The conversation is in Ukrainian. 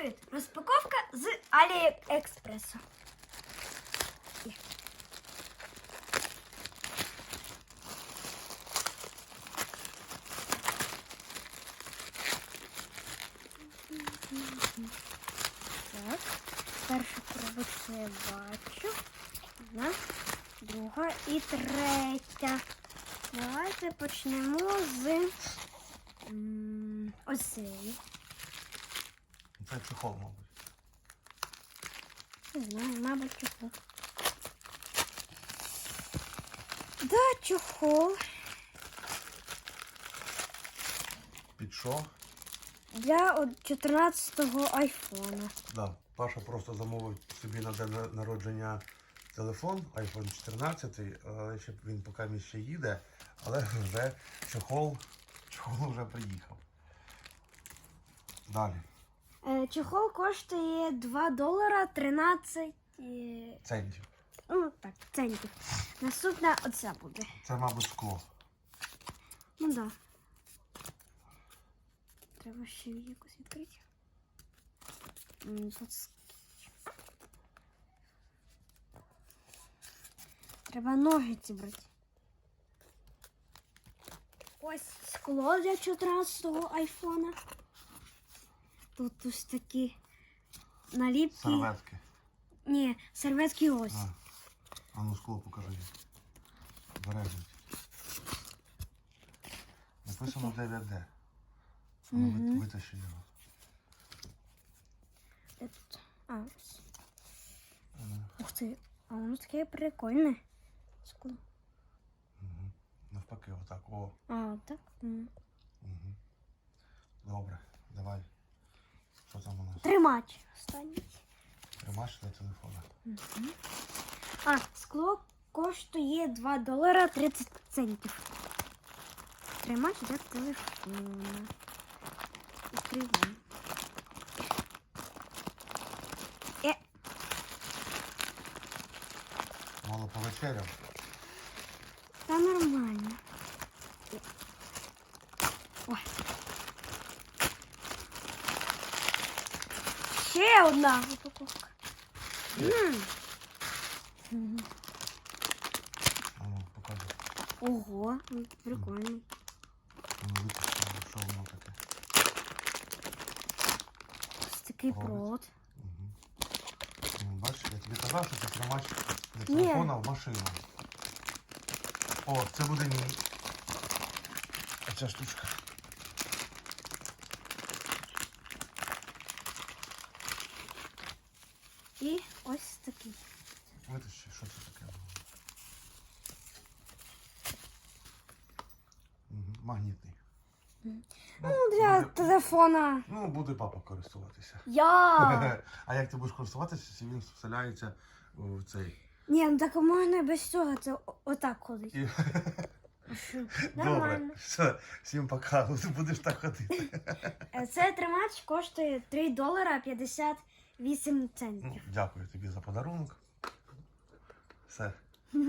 Привіт! Розпаковка з Аліекспресу. Так, першу коробочку бачу. Одна, друга і третя. Давайте почнемо з ось цієї. Це чехол, мабуть. Не знаю, мабуть, чохол. Да, чохол. Під що? Для от 14-го айфона. Да. Паша просто замовив собі на день народження телефон iPhone 14, але ще він поки мій ще їде, але вже чохол, чохол вже приїхав. Далі. Е, чохол коштує 2 долара 13 е, Центів. ну, так, центів. Наступна оця буде. Це, мабуть, скло. Ну да. Треба ще її якось відкрити. Треба ножиці брати. Ось скло для 14-го айфона. Тут ось такі наліпки. Серветки. Ні, серветки ось. А, а ну скло покажи. Бережно. Написано 9D. А ну, витащи його. Де тут? А, ось. Е, Ух ти, а воно таке прикольне. Скло. Навпаки, отак. О. А, так? Угу. Тримач. Останній. Тримач для телефона. А, скло коштує 2 долара 30 центів. Тримач для телефона. Відкриваємо. Е, Мало повечеряв. та нормально. Ще одна упаковка. М. А ну, покажи. Ого, ну, прикольний. А Ну, що воно таке. Ось такий Провод. провод. Угу. Ну, бачиш, я тобі казав, що це тримач для телефона в машину. О, це буде мій. Оця штучка. І ось такий. Витащи, що це таке? Магнітний. Ну, для буде- телефона. Ну, буде папа користуватися. Я. А як ти будеш користуватися, якщо він вселяється в цей. Ні, ну так можна без цього. Це отак ходить. Добре. Все, всім пока. Ти будеш так ходити. Е, Це тримач коштує 3 долара 50 8 ну, центів. Дякую тобі за подарунок. Все.